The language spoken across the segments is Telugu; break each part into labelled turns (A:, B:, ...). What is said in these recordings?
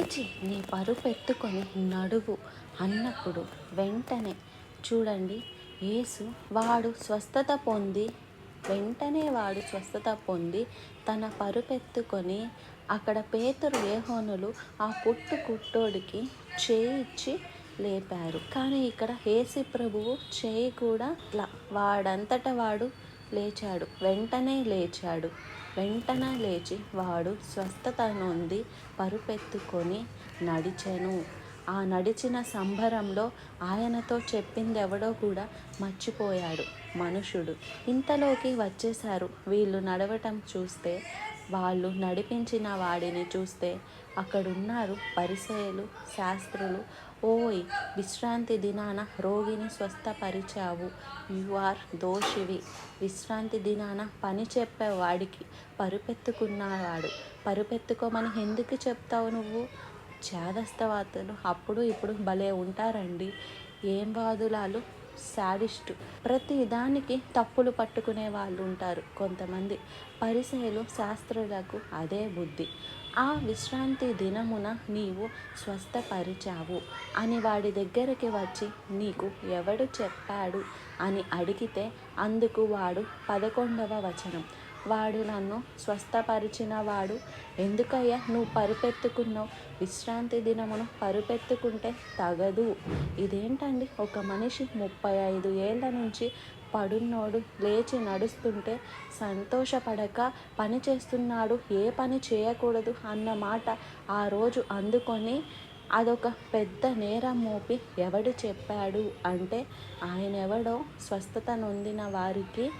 A: లేచి నీ పరుపెత్తుకొని నడువు అన్నప్పుడు వెంటనే చూడండి యేసు వాడు స్వస్థత పొంది వెంటనే వాడు స్వస్థత పొంది తన పరుపెత్తుకొని అక్కడ పేతురు ఏహోనులు ఆ పుట్టు కుట్టోడికి చేయిచ్చి లేపారు. కానీ ఇక్కడ ఏసి ప్రభువు చేయి కూడా వాడంతట వాడు లేచాడు వెంటనే లేచాడు. వెంటనే లేచి వాడు స్వస్థత నొంది పరుపెత్తుకొని నడిచెను. ఆ నడిచిన సంబరంలో ఆయనతో చెప్పింది ఎవడో కూడా మర్చిపోయాడు మనుషుడు. ఇంతలోకి వచ్చేశారు. వీళ్ళు నడవటం చూస్తే వాళ్ళు నడిపించిన వాడిని చూస్తే అక్కడున్నారు పరిసయలు శాస్త్రులు. ఓయ్ విశ్రాంతి దినాన రోగిని స్వస్థపరిచావు. You are దోషివి. విశ్రాంతి దినాన పని చెప్పే వాడికి. పరుపెత్తుకున్నవాడు. పరుపెత్తుకోమని ఎందుకు చెప్తావు నువ్వు? చేదస్తవాతులు అప్పుడు ఇప్పుడు భలే ఉంటారండి. ఏం వాదులాలు? శాడిస్టు. ప్రతి దానికి తప్పులు పట్టుకునే వాళ్ళు ఉంటారు కొంతమంది. పరిసయలు శాస్త్రులకు అదే బుద్ధి. ఆ విశ్రాంతి దినమున నీవు స్వస్థపరిచావు. అని వాడి దగ్గరికి వచ్చి నీకు ఎవడు చెప్పాడు అని అడిగితే అందుకు వాడు పదకొండవ వచనం. వాడు నన్ను స్వస్థపరిచిన వాడు ఎందుకయ్యా? నువ్వు పరుపెత్తుకున్నావు. విశ్రాంతి దినమును పరుపెత్తుకుంటే తగదు. ఇదేంటండి? ఒక మనిషి ముప్పై ఐదు ఏళ్ళ నుంచి పడున్నోడు లేచి నడుస్తుంటే సంతోషపడక పని చేస్తున్నాడు. ఏ పని చేయకూడదు అన్న మాట ఆ రోజు అందుకొని అదొక పెద్ద నేరం మోపి ఎవడు చెప్పాడు అంటే ఆయన ఎవడో స్వస్థత నొందిన వారికి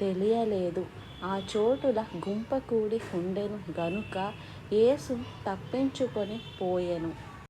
A: తెలియలేదు. ఆ చోటుల గుంపకూడి ఉండెను గనుక యేసు తప్పించుకొని పోయెను.